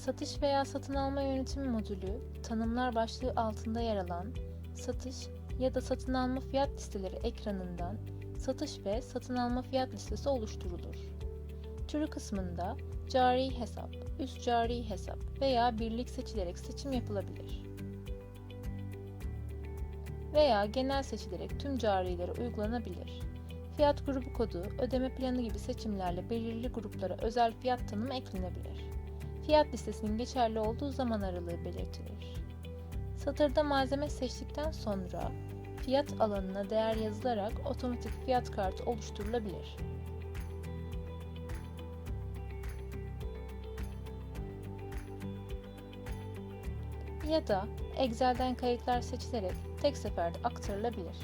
Satış veya satın alma yönetimi modülü, tanımlar başlığı altında yer alan satış ya da satın alma fiyat listeleri ekranından satış ve satın alma fiyat listesi oluşturulur. Türü kısmında cari hesap, üst cari hesap veya birlik seçilerek seçim yapılabilir. Veya genel seçilerek tüm carilere uygulanabilir. Fiyat grubu kodu, ödeme planı gibi seçimlerle belirli gruplara özel fiyat tanımı eklenebilir. Fiyat listesinin geçerli olduğu zaman aralığı belirtilir. Satırda malzeme seçtikten sonra fiyat alanına değer yazılarak otomatik fiyat kartı oluşturulabilir. Ya da Excel'den kayıtlar seçilerek tek seferde aktarılabilir.